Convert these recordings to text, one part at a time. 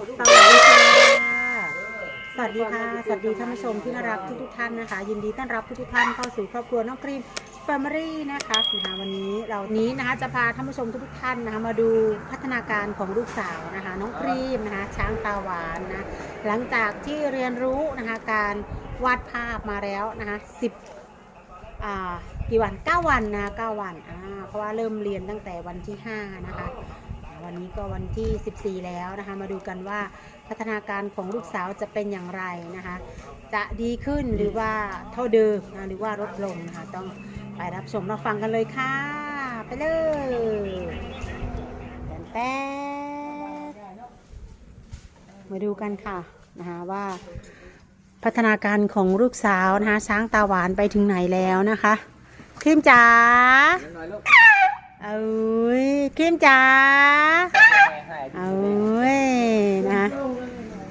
สวัสดีค่ะ สวัสดีค่ะ สวัสดีท่านผู้ชมที่น่ารักทุกทุกๆท่านนะคะ ยินดีต้อนรับทุกทุกๆท่านเข้าสู่ครอบครัวน้องครีมแฟมิลี่นะคะนะคะวันนี้เรานี้นะคะจะพาท่านผู้ชมทุกทุกๆท่านนะคะมาดูพัฒนาการของลูกสาวนะคะ น้องครีมนะคะ ช้างตาหวานนะหลังจากที่เรียนรู้นะคะการวาดภาพมาแล้วนะคะสิบอ่ากี่วัน 9 วันนะ9วันอ่าเพราะว่าเริ่มเรียนตั้งแต่วันที่ 5 นะคะ วันนี้ก็วันที่ 14 แล้วนะคะ มาดูกันว่าพัฒนาการของลูกสาวจะเป็นอย่างไรนะคะ จะดีขึ้นหรือว่าเท่าเดิมนะหรือว่าลดลงนะคะ ต้องไปรับชมรับฟังกันเลยค่ะ ไปเลยแตนแต้มาดูกันค่ะนะคะว่าพัฒนาการของลูกสาวนะคะช้างตาหวานไปถึงไหนแล้วนะคะครีมจ๋า เอ้ยครีมจ๋าเอาเว้ยนะคะ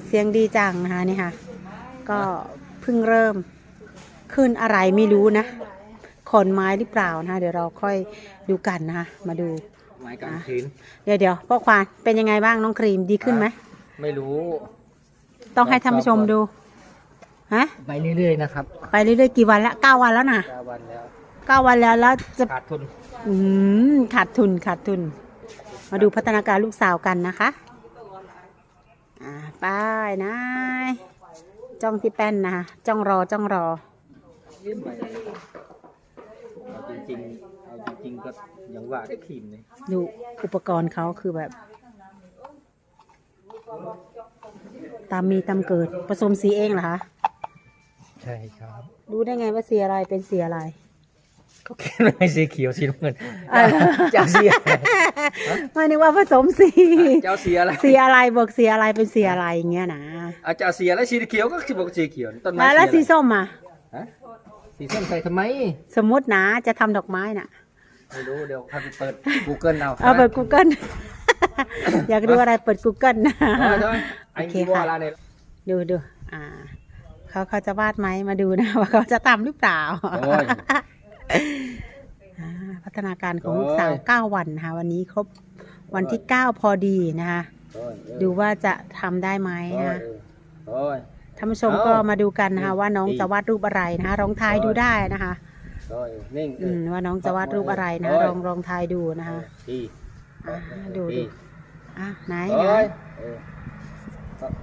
เสียงดีจังนะคะนี่ค่ะ ก็เพิ่งเริ่มขึ้นอะไรไม่รู้นะขอนไม้หรือเปล่านะคะเดี๋ยวเราค่อยดูกันนะคะมาดูไม้กางเขนเดี๋ยวเดี๋ยวพ่อควานเป็นยังไงบ้างน้องครีมดีขึ้นไหมไม่รู้ ต้องให้ท่านผู้ชมดูฮะไปเรื่อยๆนะครับ ไปเรื่อยๆกี่วันละเก้าวันแล้วนะเก้าวันแล้ว เก้าวันแล้วแล้วจะขาดทุนอืมขาดทุนขาดทุน มาดูพัฒนาการลูกสาวกันนะคะอ่าไป้ายนายจ้องที่แป้นนะคะจ้องรอจ้องรอ เอาจริงๆเอาจริงๆก็อย่างว่าได้ขีมเลยดูอุปกรณ์เขาคือแบบ ตามมีตามเกิดผสมสีเองเหรอคะ ใช่ครับ รู้ได้ไงว่าสีอะไรเป็นสีอะไร ก็เขียนไว้สีเขียวสีน้ำเงินอ่าเจ้าสีอะไรไม่นึกว่าผสมสีเจ้าสีอะไรสีอะไรบอกสีอะไรเป็นสีอะไรอย่างเงี้ยนะอาเจ้าสีอะไรสีเขียวก็คือบอกสีเขียวต้นไม้แล้วแล้วสีอะไรส้มอะฮะสีส้มใส่ทำไม สมมตินะจะทำดอกไม้น่ะไม่รู้เดี๋ยวพาไปเปิด Google เอาเอาเปิด Google อยากดูอะไรเปิด Google นะเอาเถอะไอ้โอเคที่ว่าค่ะอะไรเนี่ยดูดูอ่าเขาเขาจะวาดไหมมาดูนะว่าเขาจะทำหรือเปล่าโอ้ยอ่า พัฒนาการของลูกโอ้ยสาวเก้าวันนะคะวันนี้ครบวันที่เก้าพอดีนะคะโอ้ยเออดูว่าจะทำได้ไหมโอ้ยนะคะเออโอ้ยท่านผู้ชมเอาก็มาดูกันนะคะนี่ว่าน้องดีจะวาดรูปอะไรนะคะลองทายดูได้นะคะโอ้ยนิ่งเออือมว่าน้องจะวาดรูปอะไรนะโอ้ยลองลองทายดูนะคะดีอ่าดูดีดูอะไหนโอ้ไหนยเออครับ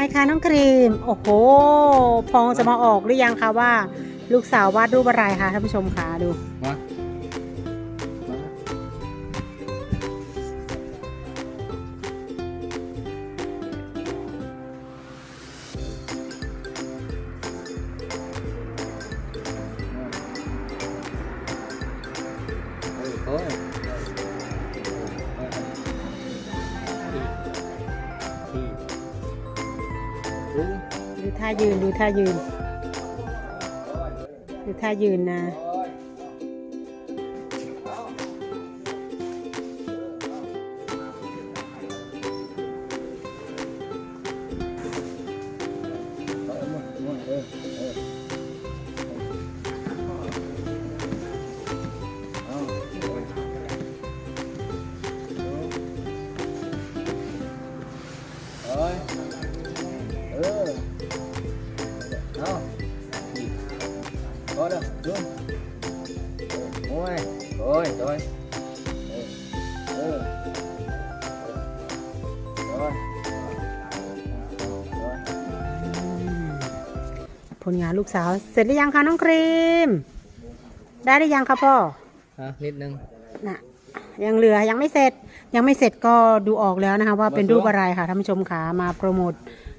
ออมั่วว่าไงคะน้องครีม โอ้โห พองจะมาออกหรือยังคะว่า ลูกสาววาดรูปอะไรคะท่านผู้ชมคะดู วาด ดูท่ายืนดูท่ายืน ดูท่ายืนนะ เออเอานี่ có đâu đúng ôi ôi rồi ừ ừ rồi rồi ผลงานลูกสาวเสร็จหรือยังคะน้องครีม ได้หรือยังคะพ่อฮะนิดนึงน่ะยังเหลือยังไม่เสร็จยังไม่เสร็จก็ดูออกแล้วนะคะว่าเป็นรูปอะไรค่ะท่านผู้ชมค่ะมาโปรโมท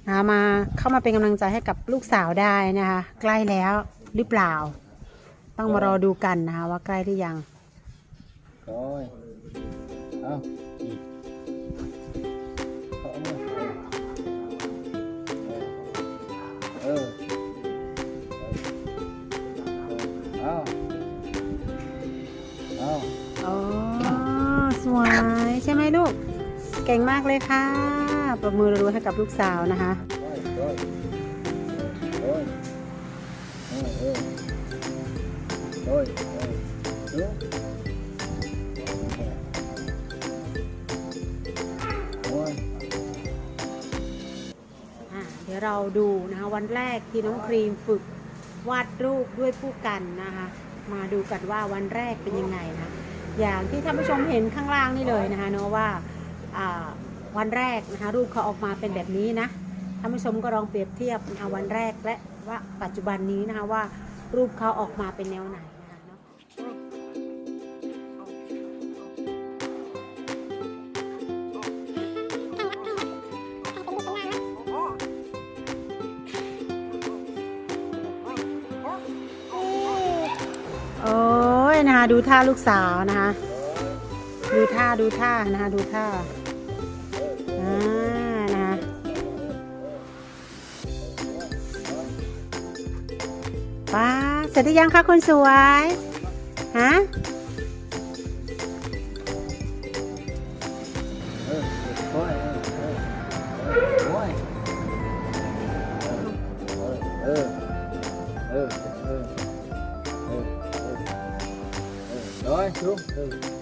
นะคะมาเข้ามาเป็นกำลังใจให้กับลูกสาวได้นะคะ ใกล้แล้วหรือเปล่า ต้องมารอดูกันนะคะว่าใกล้หรือยัง rồi เอาอีกเอามาเออเออเอาเอาอ๋อสวยใช่ไหมลูก เก่งมากเลยค่ะ ประมือรัวๆให้กับลูกสาวนะคะเดี๋ยวเราดูนะคะวันแรกที่น้องครีมฝึกวาดรูปด้วยผู้กันนะคะมาดูกันว่าวันแรกเป็นยังไงนะ อย่างที่ท่านผู้ชมเห็นข้างล่างนี่เลยนะคะเนาะว่าอ่า วันแรกนะคะรูปเขาออกมาเป็นแบบนี้นะท่านผู้ชมก็ลองเปรียบเทียบนะคะวันแรกและว่าปัจจุบันนี้นะคะว่ารูปเขาออกมาเป็นแนวไหนนะคะเนาะโอ้ยนะคะดูท่าลูกสาวนะคะ ดูท่าดูท่านะคะดูท่า นะป้าเสร็จหรือยังคะคนสวยฮะเออเออเออเออเออเออเออเออเออเออเออเออเออ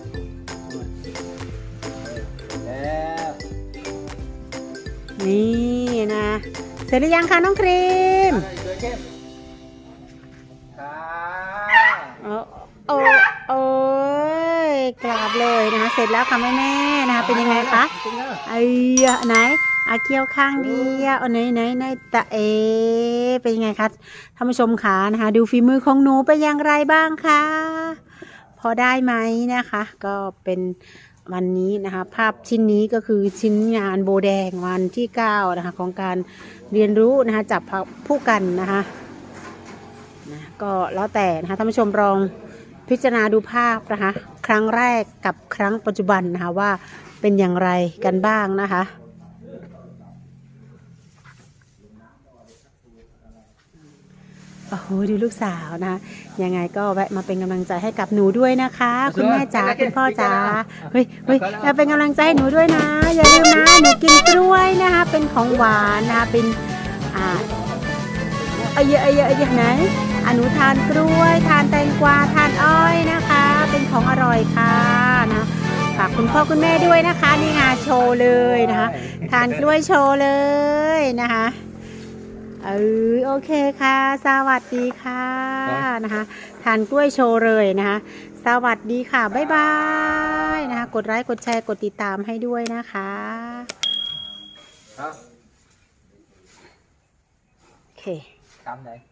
นี่นะ เสร็จหรือยังคะน้องครีม rồi kem à โอ้โอ้โอ้ยกราบเลยนะคะ เสร็จแล้วค่ะแม่แม่ๆนะคะเป็นยังไงคะ Tính nhá. ไอ้ยะไหนอาเกียวข้างเดียวเอาไหนไหนไหนตะเอ เป็นยังไงคะท่านผู้ชมขานะคะ ดูฝีมือของหนูเป็นอย่างไรบ้างคะพอได้ไหมนะคะ ก็เป็น วันนี้นะคะภาพชิ้นนี้ก็คือชิ้นงานโบแดงวันที่9นะคะของการเรียนรู้นะคะจับผู้กันนะคะนะก็แล้วแต่นะคะท่านผู้ชมลองพิจารณาดูภาพนะคะครั้งแรกกับครั้งปัจจุบันนะคะว่าเป็นอย่างไรกันบ้างนะคะ โอ้โหดูลูกสาวนะคะยังไงก็แวะมาเป็นกำลังใจให้กับหนูด้วยนะคะ คุณแม่จ๋าคุณพ่อจ๋าเฮ้ยเฮ้ยเราเป็นกำลังใจให้หนูด้วยนะ อย่าลืมนะหนูกินกล้วยนะคะ เป็นของหวานนะคะเป็นอ่าเอาเยอะเอาเยอะเอาเยอะไหนอะหนูทานกล้วย ทานแตงกวาทานอ้อยนะคะ เป็นของอร่อยค่ะนะฝากคุณพ่อคุณแม่ด้วยนะคะนี่งานโชว์เลยนะคะ ทานกล้วยโชว์เลยนะคะ เออโอเคค่ะ สวัสดีค่ะนะคะทานกล้วยโชว์เลยนะคะ สวัสดีค่ะ บ๊ายบายนะคะ กดไลค์กดแชร์กดติดตามให้ด้วยนะคะ Đó, โอเค cầm đây